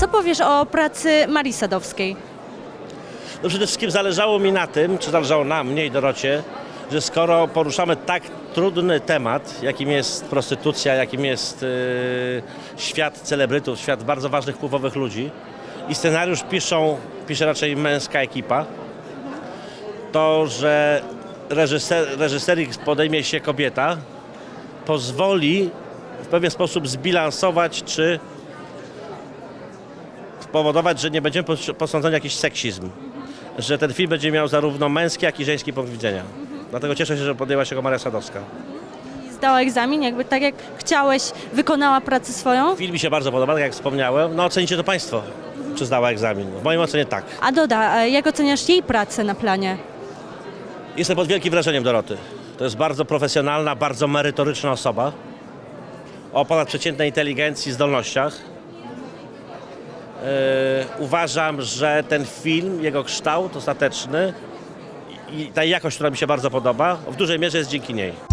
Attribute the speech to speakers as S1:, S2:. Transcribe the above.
S1: Co powiesz o pracy Marii Sadowskiej?
S2: No przede wszystkim zależało mi na tym, czy zależało nam, mnie i Dorocie, że skoro poruszamy tak trudny temat, jakim jest prostytucja, jakim jest yy, świat celebrytów, świat bardzo ważnych wpływowych ludzi i scenariusz piszą, pisze raczej męska ekipa, to, że reżyser, reżyserii podejmie się kobieta, pozwoli w pewien sposób zbilansować, czy spowodować, że nie będziemy pos- posądzeni jakiś seksizm. Że ten film będzie miał zarówno męski, jak i żeński punkt widzenia. Dlatego cieszę się, że podjęła się go Maria Sadowska.
S1: Zdała egzamin, jakby tak jak chciałeś, wykonała pracę swoją?
S2: Film mi się bardzo podoba, tak jak wspomniałem. No ocenicie to Państwo, czy zdała egzamin. W mojej ocenie tak.
S1: A Doda, jak oceniasz jej pracę na planie?
S2: Jestem pod wielkim wrażeniem Doroty. To jest bardzo profesjonalna, bardzo merytoryczna osoba. O ponadprzeciętnej inteligencji, zdolnościach. Yy, uważam, że ten film, jego kształt ostateczny i ta jakość, która mi się bardzo podoba, w dużej mierze jest dzięki niej.